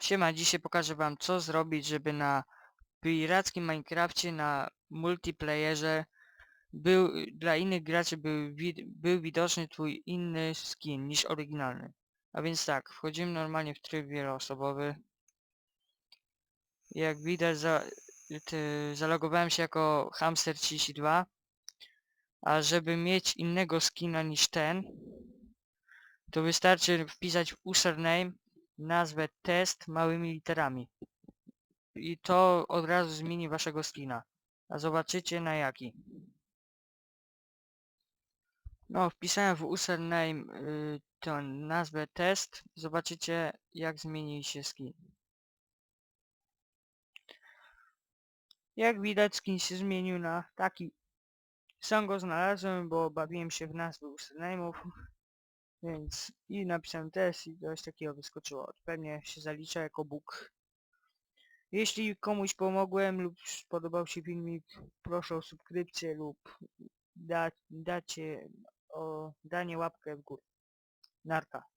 Siema, dzisiaj pokażę wam co zrobić, żeby na pirackim Minecrafcie na multiplayerze był, dla innych graczy był, był widoczny twój inny skin niż oryginalny. A więc tak, wchodzimy normalnie w tryb wieloosobowy. Jak widać za, zalogowałem się jako Hamster32. A żeby mieć innego skina niż ten, to wystarczy wpisać w username nazwę test małymi literami. I to od razu zmieni waszego skina. A zobaczycie na jaki. No, wpisałem w username y, tę nazwę test. Zobaczycie jak zmieni się skin. Jak widać skin się zmienił na taki. Sam go znalazłem, bo bawiłem się w nazwy username'ów. Więc i napisałem test i coś takiego wyskoczyło. Pewnie się zalicza jako bóg. Jeśli komuś pomogłem lub spodobał się filmik, proszę o subskrypcję lub da, dacie o danie łapkę w górę. Narka.